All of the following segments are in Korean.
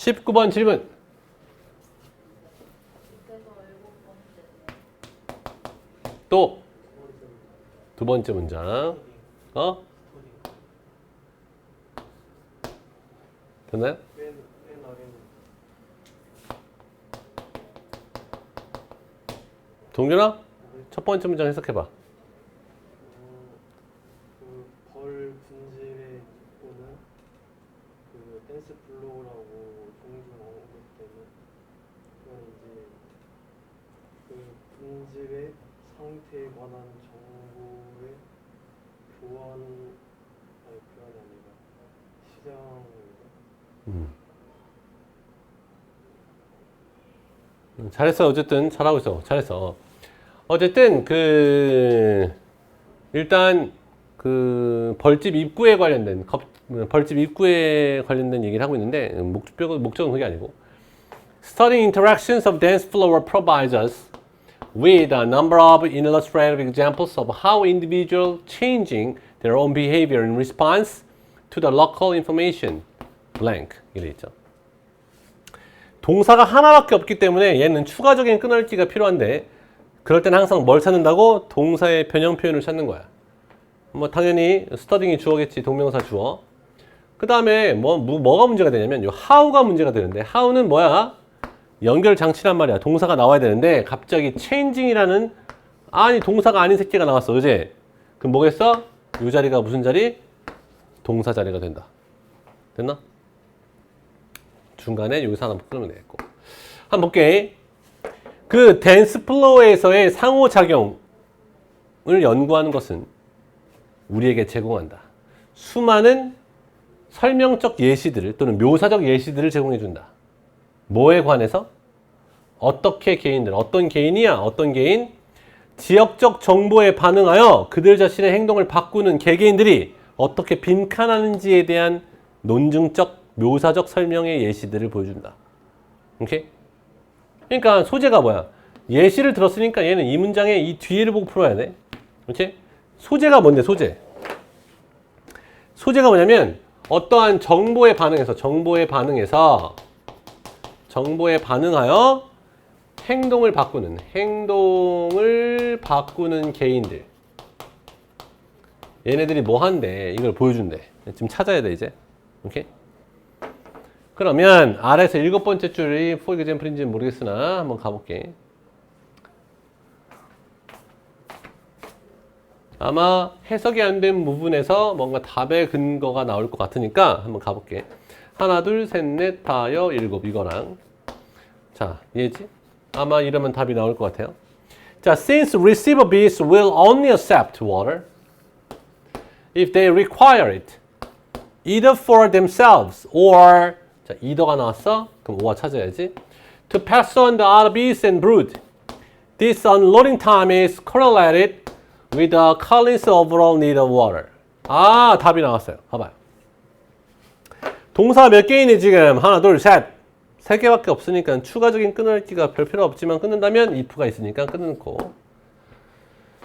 19번 질문. 또 두 번째 문장. 어? 됐나요? 동준아? 첫 번째 문장 해석해봐. 그벌 분질의 입구는 그 댄스 플로우라고 종종 언급되는 그건 이제 그 분질의 상태에 관한 정보의 교환 아니 교환이 아니라 시장입니다. 음, 잘했어. 어쨌든 잘하고 있어. 잘했어. 어쨌든 그 일단 그 벌집 입구에 관련된 겁- 벌집 입구에 관련된 얘기를 하고 있는데 음, 목적 목적은 그게 아니고 Studying interactions of dance floor provides us with a number of illustrative examples of how individuals changing their own behavior in response to the local information blank 이래 있죠. 동사가 하나밖에 없기 때문에 얘는 추가적인 끊을기가 필요한데 그럴 때는 항상 뭘 찾는다고? 동사의 변형 표현을 찾는 거야. 뭐 당연히 스터딩이 주어겠지 동명사 주어. 그 다음에 뭐, 뭐 뭐 가 문제가 되냐면 요 how가 문제가 되는데 how는 뭐야? 연결 장치란 말이야. 동사가 나와야 되는데 갑자기 changing이라는 아니 동사가 아닌 새끼가 나왔어. 그제? 그럼 뭐겠어? 요 자리가 무슨 자리? 동사 자리가 된다. 됐나? 중간에 여기서 하나 끊으면 되겠고. 한번 볼게. 그 댄스 플로어에서의 상호작용을 연구하는 것은 우리에게 제공한다. 수많은 설명적 예시들을 또는 묘사적 예시들을 제공해 준다. 뭐에 관해서? 어떻게 개인들, 어떤 개인이야? 어떤 개인? 지역적 정보에 반응하여 그들 자신의 행동을 바꾸는 개개인들이 어떻게 빈칸하는지에 대한 논증적, 묘사적 설명의 예시들을 보여준다. 오케이? 그러니까 소재가 뭐야? 예시를 들었으니까 얘는 이 문장의 이 뒤를 보고 풀어야 돼. 그렇지? 소재가 뭔데, 소재? 소재가 뭐냐면 어떠한 정보에 반응해서 정보에 반응해서 정보에 반응하여 행동을 바꾸는 행동을 바꾸는 개인들. 얘네들이 뭐 한대? 이걸 보여준대. 지금 찾아야 돼 이제. 오케이? 그러면 아래에서 일곱 번째 줄이 for example인지는 모르겠으나 한번 가볼게 아마 해석이 안 된 부분에서 뭔가 답의 근거가 나올 것 같으니까 한번 가볼게. 하나, 둘, 셋, 넷, 다, 여, 일곱 이거랑 자, 얘지? 아마 이러면 답이 나올 것 같아요. 자, since receivables will only accept water if they require it, either for themselves or 자, either가 나왔어? 그럼 오가 찾아야지. To pass on the other beasts and brood. This unloading time is correlated with the Collins overall need of water. 아, 답이 나왔어요. 봐봐요. 동사 몇 개이니 지금? 하나, 둘, 셋. 세 개밖에 없으니까 추가적인 끊을기가 별 필요 없지만 끊는다면 if가 있으니까 끊고.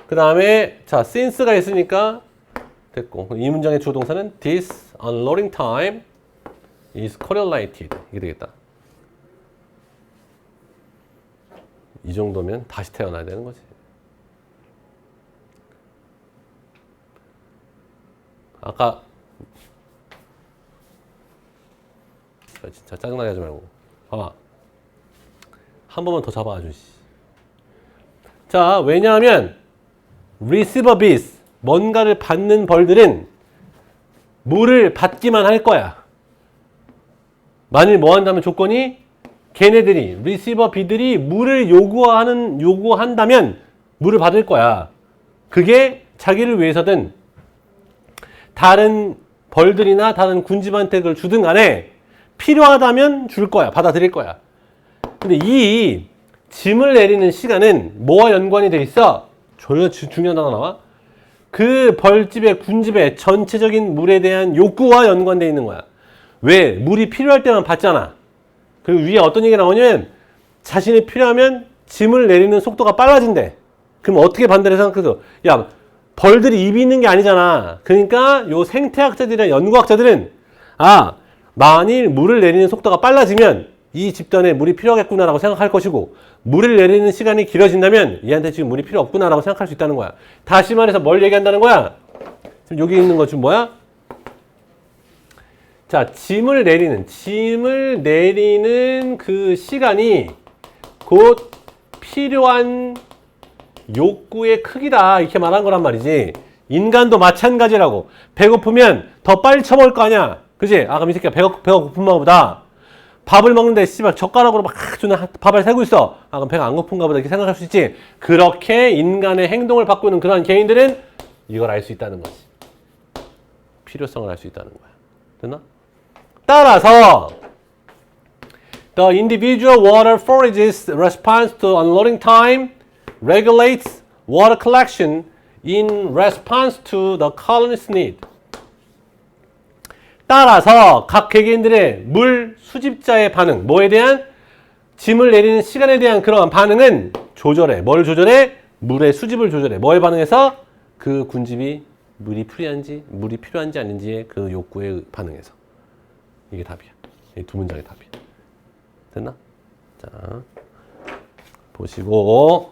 그 다음에 자, since가 있으니까 됐고. 이 문장의 주동사는 this unloading time is correlated. 이게 되겠다. 이 정도면 다시 태어나야 되는 거지. 아까 아, 진짜 짜증나게 하지 말고. 봐봐. 한 번만 더 잡아가지고 씨. 자 왜냐하면 receiver bees 뭔가를 받는 벌들은 물을 받기만 할 거야. 만일 뭐 한다면 조건이 걔네들이 receiver bee들이 물을 요구하는 요구한다면 물을 받을 거야. 그게 자기를 위해서든 다른 벌들이나 다른 군집한테 그걸 주든 간에 필요하다면 줄 거야. 받아들일 거야. 근데 이 짐을 내리는 시간은 뭐와 연관이 돼 있어? 주- 중요한 단어 나와. 그 벌집의 군집의 전체적인 물에 대한 욕구와 연관돼 있는 거야. 왜? 물이 필요할 때만 받잖아. 그리고 위에 어떤 얘기 나오냐면 자신이 필요하면 짐을 내리는 속도가 빨라진대. 그럼 어떻게 반대로 생각해서 야 벌들이 입이 있는 게 아니잖아. 그러니까 요 생태학자들이나 연구학자들은 아 만일 물을 내리는 속도가 빨라지면 이 집단에 물이 필요하겠구나라고 생각할 것이고 물을 내리는 시간이 길어진다면 얘한테 지금 물이 필요 없구나라고 생각할 수 있다는 거야. 다시 말해서 뭘 얘기한다는 거야? 지금 여기 있는 것중 뭐야? 자, 짐을 내리는 짐을 내리는 그 시간이 곧 필요한 욕구의 크기다. 이렇게 말한 거란 말이지. 인간도 마찬가지라고. 배고프면 더 빨리 처먹을 거 아니야. 그지? 아 그럼 이 새끼가 배가, 배가 고픈가 보다. 밥을 먹는데 씨발 젓가락으로 막 주는 밥을 세고 있어. 아 그럼 배가 안 고픈가 보다. 이렇게 생각할 수 있지. 그렇게 인간의 행동을 바꾸는 그러한 개인들은 이걸 알 수 있다는 거지. 필요성을 알 수 있다는 거야. 됐나? 따라서 The individual water forage's response to unloading time regulates water collection in response to the colony's need. 따라서 각 개개인들의 물 수집자의 반응, 뭐에 대한 짐을 내리는 시간에 대한 그러한 반응은 조절해. 뭘 조절해? 물의 수집을 조절해. 뭐에 반응해서? 그 군집이 물이 필요한지, 물이 필요한지 아닌지의 그 욕구에 반응해서. 이게 답이야. 이 두 문장의 답이야. 됐나? 자, 보시고